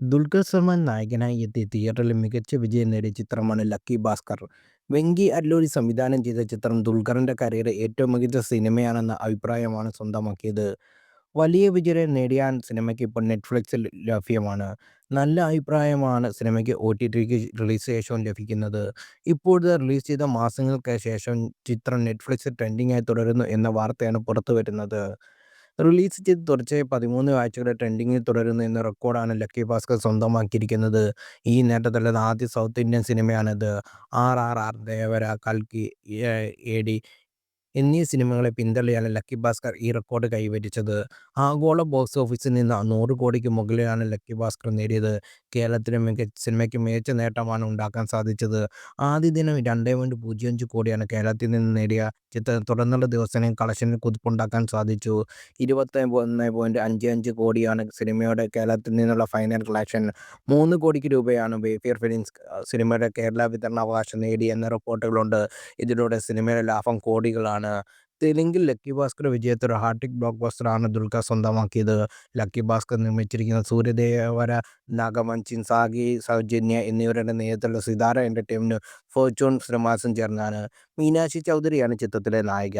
ദുൽഖർ സൽമാൻ നായകനായി എത്തി തിയേറ്ററിൽ മികച്ച വിജയം നേടിയ ചിത്രമാണ് ലക്കി ഭാസ്കർ. വെങ്കി അല്ലൂരി സംവിധാനം ചെയ്ത ചിത്രം ദുൽഖറിന്റെ കരിയറിലെ ഏറ്റവും മികച്ച സിനിമയാണെന്ന അഭിപ്രായമാണ് സ്വന്തമാക്കിയത്. വലിയ വിജയം നേടിയ സിനിമയ്ക്ക് ഇപ്പോൾ നെറ്റ്ഫ്ലിക്സിൽ ലഭ്യമാണ്. നല്ല അഭിപ്രായമാണ് സിനിമയ്ക്ക് ഒ ടി ടിക്ക് റിലീസ് ശേഷവും ലഭിക്കുന്നത്. ഇപ്പോഴത്തെ റിലീസ് ചെയ്ത മാസങ്ങൾക്ക് ശേഷം ചിത്രം നെറ്റ്ഫ്ലിക്സിൽ ട്രെൻഡിംഗായി തുടരുന്നു എന്ന വാർത്തയാണ് പുറത്തുവരുന്നത്. റിലീസ് ചെയ്ത് തുടർച്ചയായി പതിമൂന്ന് ആഴ്ചകളെ ട്രെൻഡിങ്ങിൽ തുടരുന്ന എന്ന റെക്കോർഡാണ് ലക്കി ഭാസ്കർ സ്വന്തമാക്കിയിരിക്കുന്നത്. ഈ നേട്ടത്തിലുള്ളത് ആദ്യ സൗത്ത് ഇന്ത്യൻ സിനിമയാണിത്. ആർ. ആർ. ആർ, ദേവര, കൽക്കി, എ.ഡി എന്നീ സിനിമകളെ പിന്തള്ളിയാണ് ലക്കി ഭാസ്കർ ഈ റെക്കോർഡ് കൈവരിച്ചത്. ആഗോള ബോക്സ് ഓഫീസിൽ നിന്ന് നൂറ് കോടിക്ക് മുകളിലാണ് ലക്കി ഭാസ്കർ നേടിയത്. കേരളത്തിലെ സിനിമയ്ക്ക് മികച്ച നേട്ടമാണ് ഉണ്ടാക്കാൻ സാധിച്ചത്. ആദ്യ ദിനം രണ്ടേ പോയിന്റ് പൂജ്യം അഞ്ച് കോടിയാണ് കേരളത്തിൽ നിന്ന് നേടിയ ചിത്രം തുടർന്നുള്ള ദിവസങ്ങളിൽ കളക്ഷനിൽ കുതിപ്പുണ്ടാക്കാൻ സാധിച്ചു. ഇരുപത്തി ഒന്ന് പോയിന്റ് അഞ്ച് അഞ്ച് കോടിയാണ് സിനിമയുടെ കേരളത്തിൽ നിന്നുള്ള ഫൈനൽ കളക്ഷൻ. മൂന്ന് കോടിക്ക് രൂപയാണ് ബേഫിയർ ഫിലിംസ് സിനിമയുടെ കേരള വിതരണാവകാശം നേടിയെന്ന റിപ്പോർട്ടുകളുണ്ട്. ഇതിലൂടെ സിനിമയുടെ ലാഭം കോടികളാണ്. തെലുങ്കിൽ ലക്കി ഭാസ്കർ വിജയത്തിൽ ഹാർട്ടിക് ബ്ലോക്ക് ബസ്റ്ററാണ് ദുൽഖർ സ്വന്തമാക്കിയത്. ലക്കി ഭാസ്കർ നിർമ്മിച്ചിരിക്കുന്ന സൂര്യദേവര, നാഗവഞ്ചി സാഗി, സൗജന്യ എന്നിവരുടെ നേതൃത്വത്തിലുള്ള സിതാര എന്റർടൈൻമെന്റ് ഫോർച്യൂൺ സിനിമാസും ചേർന്നാണ്. മീനാക്ഷി ചൗധരിയാണ് ചിത്രത്തിലെ നായിക.